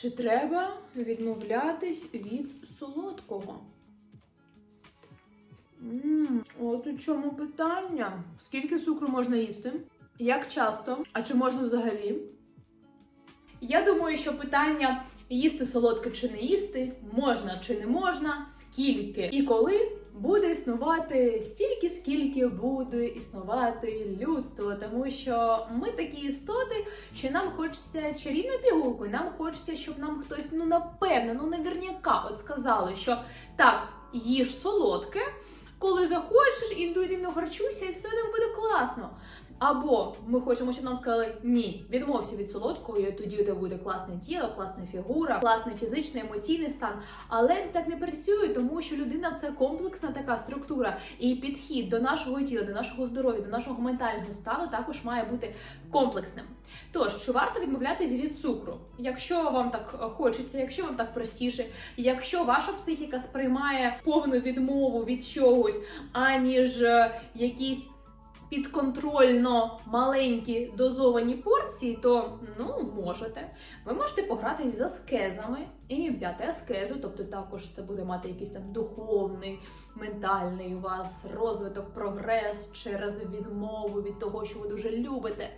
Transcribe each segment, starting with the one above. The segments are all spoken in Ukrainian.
Чи треба відмовлятись від солодкого? Мм, от у чому питання? Скільки цукру можна їсти? Як часто? А чи можна взагалі? Я думаю, що питання їсти солодке чи не їсти, можна чи не можна, скільки. І коли буде існувати стільки, скільки буде існувати людство, тому що ми такі істоти, що нам хочеться чарівну пігулку, нам хочеться, щоб нам хтось, ну напевно, ну наверняка, от сказали, що так, їж солодке, коли захочеш, інтуїтивно харчуйся, і все там буде класно. Або ми хочемо, щоб нам сказали ні, відмовся від солодкого, і тоді у тебе буде класне тіло, класна фігура, класний фізичний, емоційний стан. Але це так не працює, тому що людина це комплексна така структура, і підхід до нашого тіла, до нашого здоров'я, до нашого ментального стану також має бути комплексним. Тож, чи варто відмовлятись від цукру? Якщо вам так е, хочеться, якщо вам так простіше, якщо ваша психіка сприймає повну відмову від чогось, аніж е, якісь підконтрольно маленькі дозовані порції, то ну можете. Ви можете погратись з аскезами і взяти аскезу, тобто також це буде мати якийсь там духовний, ментальний у вас розвиток, прогрес через відмову від того, що ви дуже любите.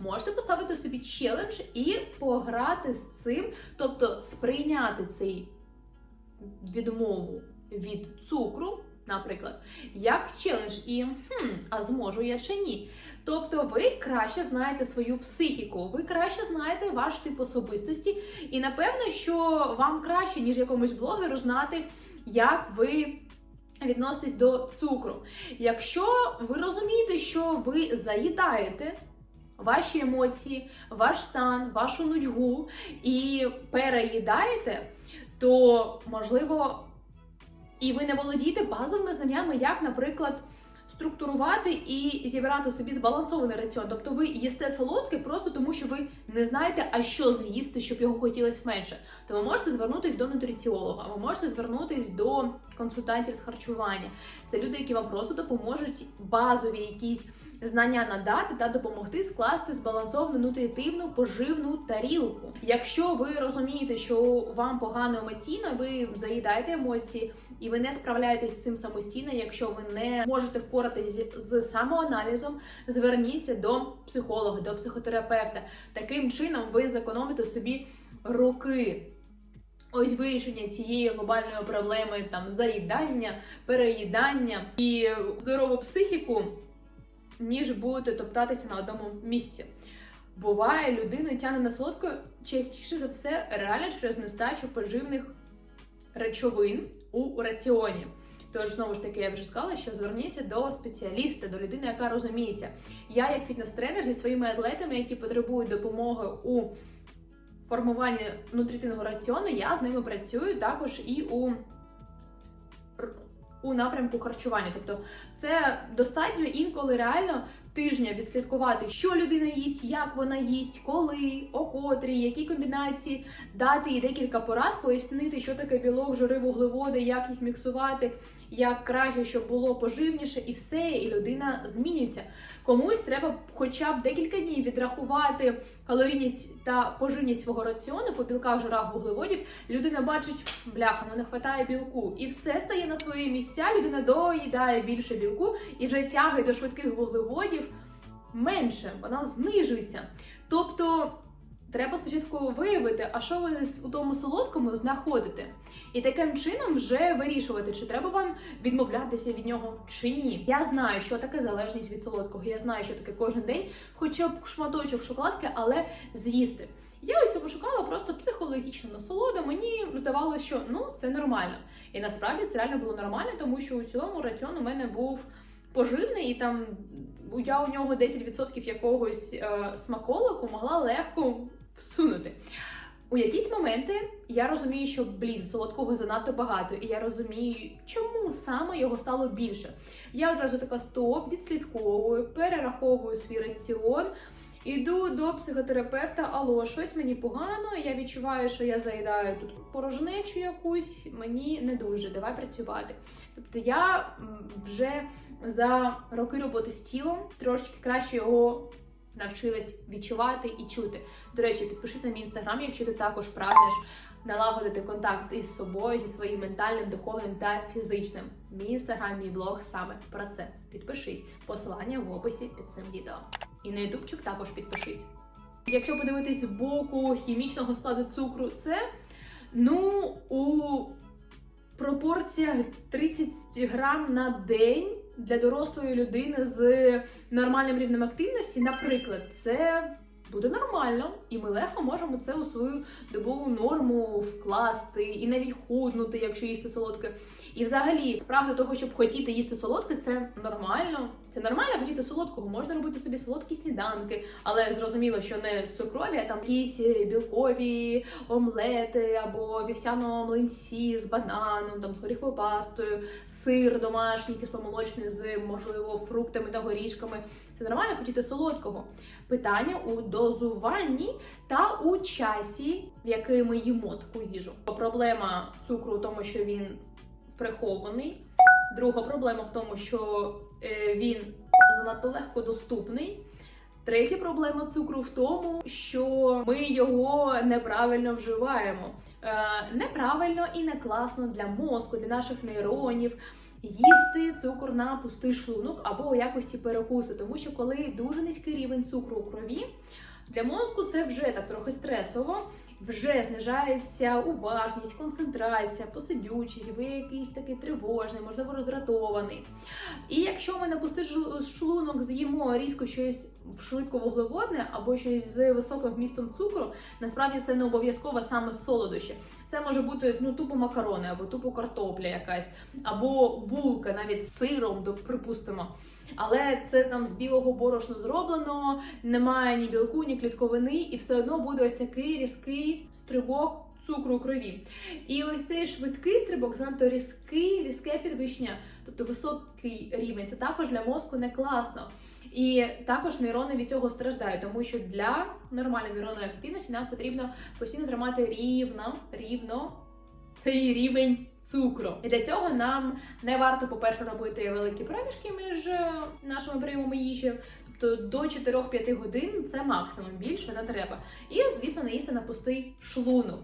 Можете поставити собі челендж і пограти з цим, тобто сприйняти цей відмову від цукру. Наприклад, як челендж, і хм, а зможу я чи ні. Тобто, ви краще знаєте свою психіку, ви краще знаєте ваш тип особистості, і напевно, що вам краще, ніж якомусь блогеру, знати, як ви відноситесь до цукру. Якщо ви розумієте, що ви заїдаєте ваші емоції, ваш стан, вашу нудьгу і переїдаєте, то можливо. І ви не володієте базовими знаннями, як, наприклад, структурувати і зібрати собі збалансований раціон. Тобто ви їсте солодке просто тому, що ви не знаєте, а що з'їсти, щоб його хотілося менше. То ви можете звернутися до нутриціолога, ви можете звернутися до консультантів з харчування. Це люди, які вам просто допоможуть базові якісь знання надати та допомогти скласти збалансовану нутритивну поживну тарілку. Якщо ви розумієте, що вам погано емоційно, ви заїдаєте емоції і ви не справляєтесь з цим самостійно. Якщо ви не можете впоратись з самоаналізом, зверніться до психолога, до психотерапевта. Таким чином ви зекономите собі роки. Ось вирішення цієї глобальної проблеми там заїдання, переїдання і здорову психіку ніж будете топтатися на одному місці. Буває, людину тягне на солодко частіше за все реально через нестачу поживних речовин у раціоні. Тож, знову ж таки, я вже сказала, що зверніться до спеціаліста, до людини, яка розуміється. Я, як фітнес-тренер, зі своїми атлетами, які потребують допомоги у формуванні нутритивного раціону, я з ними працюю також і у у напрямку харчування. Тобто це достатньо інколи реально тижня відслідкувати, що людина їсть, як вона їсть, коли, о котрій, які комбінації, дати їй декілька порад, пояснити, що таке білок, жири, вуглеводи, як їх міксувати, як краще, щоб було поживніше, і все, і людина змінюється. Комусь треба хоча б декілька днів відрахувати калорійність та поживність свого раціону по білках, жирах, вуглеводів. Людина бачить, бляха, ну не вистачає білку, і все стає на свої місця. Людина доїдає більше білку і вже тягає до швидких вуглеводів менше, вона знижується. Тобто. Треба спочатку виявити, а що ви у тому солодкому знаходите, і таким чином вже вирішувати, чи треба вам відмовлятися від нього чи ні. Я знаю, що таке залежність від солодкого. Я знаю, що таке кожен день, хоча б шматочок шоколадки, але з'їсти. Я у цьому шукала просто психологічну насолоду. Мені здавалося, що ну це нормально. І насправді це реально було нормально, тому що у цілому раціон у мене був поживний, і там я у нього 10% якогось е, смаколику могла легко всунути. У якісь моменти я розумію, що блін, солодкого занадто багато, і я розумію, чому саме його стало більше. Я одразу така стоп, відслідковую, перераховую свій раціон. Іду до психотерапевта, алло, щось мені погано, я відчуваю, що я заїдаю тут порожнечу якусь, мені не дуже, давай працювати. Тобто я вже за роки роботи з тілом трошки краще його навчилась відчувати і чути. До речі, підпишись на мій інстаграм, якщо ти також прагнеш налагодити контакт із собою, зі своїм ментальним, духовним та фізичним. Мій інстаграм, мій блог саме про це. Підпишись, посилання в описі під цим відео. І на ютубчик також підпишись. Якщо подивитись з боку хімічного складу цукру, це ну у пропорціях 30 грам на день для дорослої людини з нормальним рівнем активності, наприклад, це буде нормально, і ми легко можемо це у свою добову норму вкласти і навіть худнути, якщо їсти солодке. І взагалі, справа того, щоб хотіти їсти солодке, це нормально. Це нормально хотіти солодкого. Можна робити собі солодкі сніданки, але зрозуміло, що не цукрові, а там якісь білкові омлети або вівсяно млинці з бананом, там з горіховою пастою, сир домашній, кисломолочний з можливо фруктами та горішками. Це нормально хотіти солодкого. Питання у дозуванні та у часі, в який ми їмо таку їжу. Проблема цукру в тому, що він прихований. Друга проблема в тому, що е, він занадто легко доступний. Третя проблема цукру в тому, що ми його неправильно вживаємо. Е, неправильно і не класно для мозку, для наших нейронів. Їсти цукор на пустий шлунок або у якості перекусу, тому що коли дуже низький рівень цукру у крові, для мозку це вже так трохи стресово, вже знижається уважність, концентрація, посидючість, ви якийсь такий тривожний, можливо, роздратований. І якщо ми на пустий шлунок з'їмо різко щось швидковуглеводне або щось з високим вмістом цукру, насправді це не обов'язково саме солодощі. Це може бути ну тупо макарони, або тупо картопля якась, або булка, навіть з сиром, припустимо. Але це там з білого борошна зроблено, немає ні білку, ні клітковини, і все одно буде ось такий різкий стрибок цукру у крові. І ось цей швидкий стрибок, занадто різкий, різке підвищення, тобто високий рівень, це також для мозку не класно. І також нейрони від цього страждають, тому що для нормальної нейронної активності нам потрібно постійно тримати рівно, рівно цей рівень цукру. І для цього нам не варто, по-перше, робити великі проміжки між е, нашими прийомами їжі. Тобто до 4-5 годин це максимум більше не треба. І, звісно, не їсти на пустий шлунок.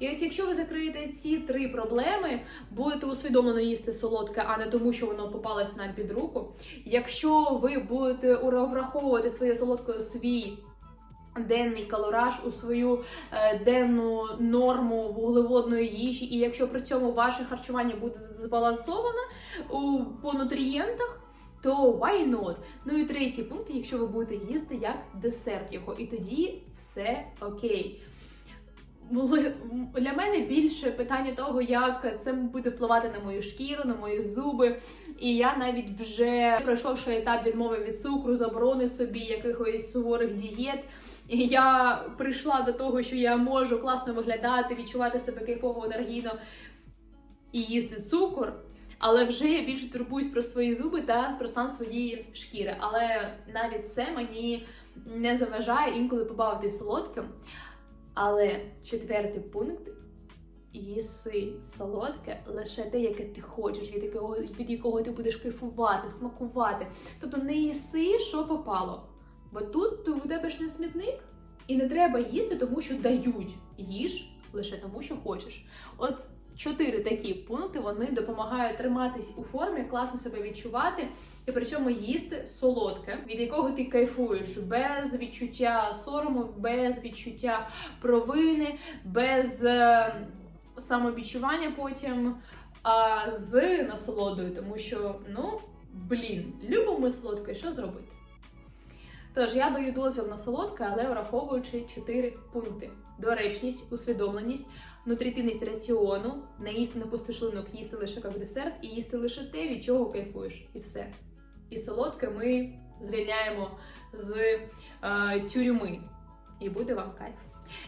І ось якщо ви закриєте ці три проблеми, будете усвідомлено їсти солодке, а не тому, що воно попалось нам під руку. Якщо ви будете враховувати своє солодке свій денний калораж, у свою е, денну норму вуглеводної їжі, і якщо при цьому ваше харчування буде збалансоване по нутрієнтах, то why not? Ну і третій пункт, якщо ви будете їсти як десерт його, і тоді все окей. Для мене більше питання того, як це буде впливати на мою шкіру, на мої зуби. І я навіть вже пройшовши етап відмови від цукру, заборони собі якихось суворих дієт. Я прийшла до того, що я можу класно виглядати, відчувати себе кайфово енергійно і їсти цукор. Але вже я більше турбуюсь про свої зуби та про стан своєї шкіри. Але навіть це мені не заважає інколи побавитись солодким. Але четвертий пункт їси солодке лише те, яке ти хочеш, від якого, від якого ти будеш кайфувати, смакувати. Тобто не їси, що попало. Бо тут у тебе ж не смітник, і не треба їсти, тому що дають. Їж лише тому, що хочеш. От чотири такі пункти вони допомагають триматись у формі, класно себе відчувати, і при цьому їсти солодке, від якого ти кайфуєш, без відчуття сорому, без відчуття провини, без е, самовідчування потім, а з насолодою, тому що, ну, блін, любимо солодке, що зробити? Тож я даю дозвіл на солодке, але враховуючи чотири пункти: доречність, усвідомленість, нутритивність раціону, не їсти на пустий шлунок, їсти лише як десерт і їсти лише те, від чого кайфуєш, і все. І солодке ми звільняємо з е, тюрми. І буде вам кайф.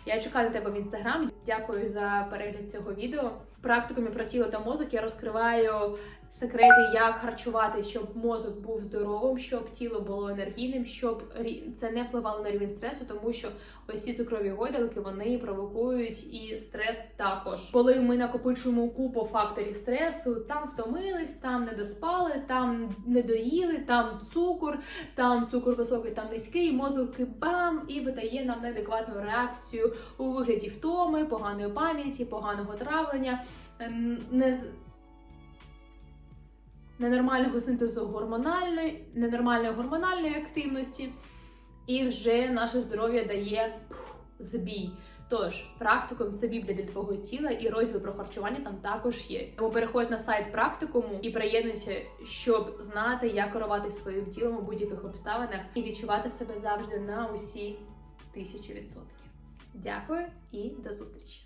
Я чекаю тебе в інстаграм. Дякую за перегляд цього відео. Практикумі про тіло та мозок я розкриваю секрети, як харчуватись, щоб мозок був здоровим, щоб тіло було енергійним, щоб це не впливало на рівень стресу, тому що ось ці цукрові гойдалки вони провокують і стрес також. Коли ми накопичуємо купу факторів стресу, там втомились, там не доспали, там не доїли, там цукор, там цукор високий, там низький, мозок бам і видає нам неадекватну реакцію у вигляді втоми, поганої пам'яті, поганого травлення, не з- ненормального синтезу гормональної, ненормальної гормональної активності, і вже наше здоров'я дає збій. Тож, практикум це біблія для твого тіла, і розділ про харчування там також є. Тому переходь на сайт практикуму і приєднуйся, щоб знати, як керувати своїм тілом у будь-яких обставинах і відчувати себе завжди на усі тисячу відсотків. Дякую і до зустрічі!